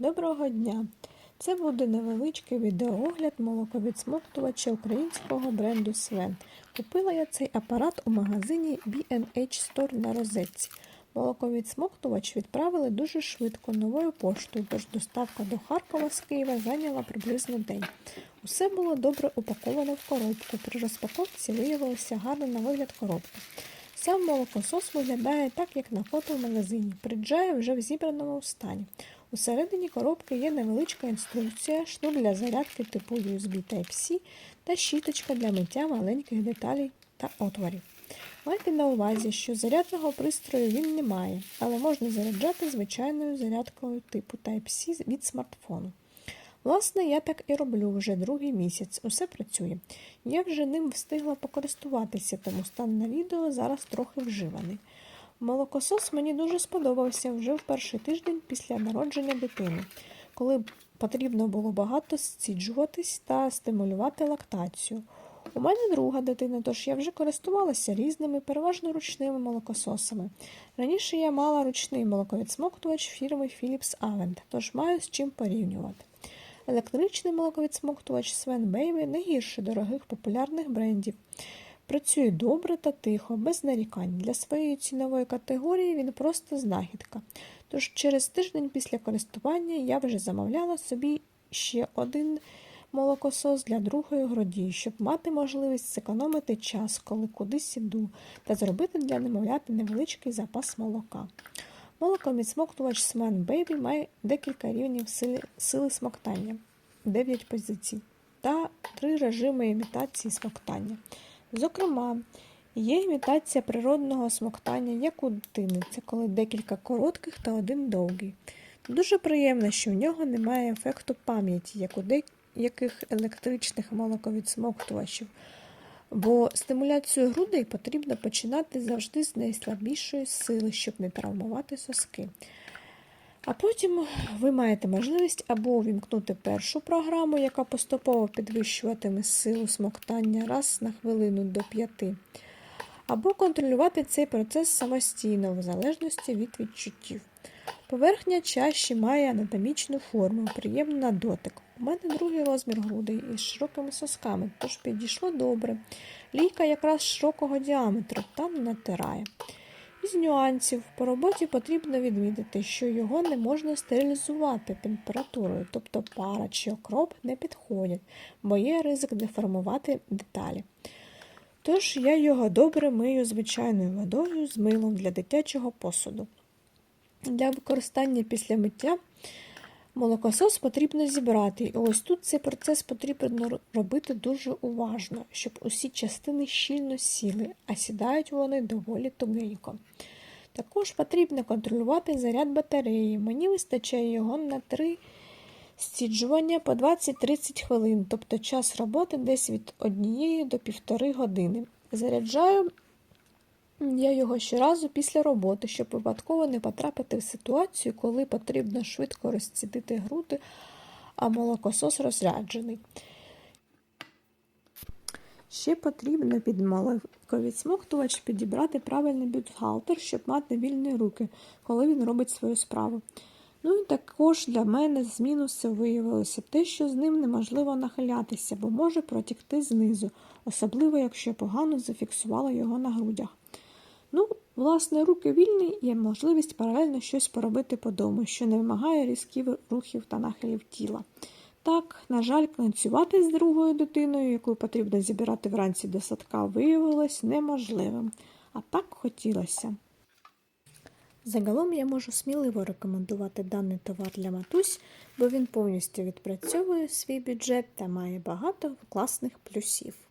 Доброго дня! Це буде невеличкий відеоогляд молоковідсмоктувача українського бренду Свен. Купила я цей апарат у магазині B&H Store на розетці. Молоковідсмоктувач відправили дуже швидко новою поштою, тож доставка до Харкова з Києва зайняла приблизно день. Усе було добре упаковано в коробку. При розпаковці виявилася гарна на вигляд коробка. Сам молокосос виглядає так, як на фото в магазині. Приджає вже в зібраному стані. Усередині коробки є невеличка інструкція, шнур для зарядки типу USB Type-C та щіточка для миття маленьких деталей та отворів. Майте на увазі, що зарядного пристрою він не має, але можна заряджати звичайною зарядкою типу Type-C від смартфону. Власне, я так і роблю вже другий місяць. Усе працює. Я вже ним встигла покористуватися, тому стан на відео зараз трохи вживаний. Молокосос мені дуже сподобався вже в перший тиждень після народження дитини, коли потрібно було багато зціджуватись та стимулювати лактацію. У мене друга дитина, тож я вже користувалася різними, переважно ручними молокососами. Раніше я мала ручний молоковідсмоктувач фірми Philips Avent, тож маю з чим порівнювати. Електричний молоковідсмоктувач Sven Baby не гірше дорогих популярних брендів. Працює добре та тихо, без нарікань. Для своєї цінової категорії він просто знахідка. Тож через тиждень після користування я вже замовляла собі ще один молокосос для другої груді, щоб мати можливість зекономити час, коли кудись іду, та зробити для немовляти невеличкий запас молока. Молокоміцмоктувач Sman Baby має декілька рівнів сили, сили смоктання, 9 позицій та три режими імітації смоктання. Зокрема, є імітація природного смоктання, як у дитини, це коли декілька коротких та один довгий. Дуже приємно, що в нього немає ефекту пам'яті, як у деяких електричних молоковідсмоктувачів, бо стимуляцію грудей потрібно починати завжди з найслабішої сили, щоб не травмувати соски. А потім ви маєте можливість або увімкнути першу програму, яка поступово підвищуватиме силу смоктання раз на хвилину до п'яти, або контролювати цей процес самостійно, в залежності від відчуттів. Поверхня чаші має анатомічну форму, приємна на дотик. У мене другий розмір грудей із широкими сосками, тож підійшло добре. Лійка якраз широкого діаметру, там натирає. Із нюансів по роботі потрібно відмітити, що його не можна стерилізувати температурою, тобто пара чи окроп не підходять, бо є ризик деформувати деталі. Тож я його добре мию звичайною водою з милом для дитячого посуду. Для використання після миття молокосос потрібно зібрати, і ось тут цей процес потрібно робити дуже уважно, щоб усі частини щільно сіли, а сідають вони доволі тугенько. Також потрібно контролювати заряд батареї. Мені вистачає його на 3 стіджування по 20-30 хвилин, тобто час роботи десь від 1 до 1,5 години. Заряджаю я його щоразу після роботи, щоб випадково не потрапити в ситуацію, коли потрібно швидко розцідити груди, а молокосос розряджений. Ще потрібно під молоковідсмоктувач підібрати правильний бюстгальтер, щоб мати вільні руки, коли він робить свою справу. Ну і також для мене з мінусу виявилося те, що з ним неможливо нахилятися, бо може протікти знизу, особливо якщо погано зафіксувала його на грудях. Ну, власне, руки вільні є можливість паралельно щось поробити по дому, що не вимагає різких рухів та нахилів тіла. Так, на жаль, танцювати з другою дитиною, яку потрібно зібрати вранці до садка, виявилось неможливим. А так хотілося. Загалом я можу сміливо рекомендувати даний товар для матусь, бо він повністю відпрацьовує свій бюджет та має багато класних плюсів.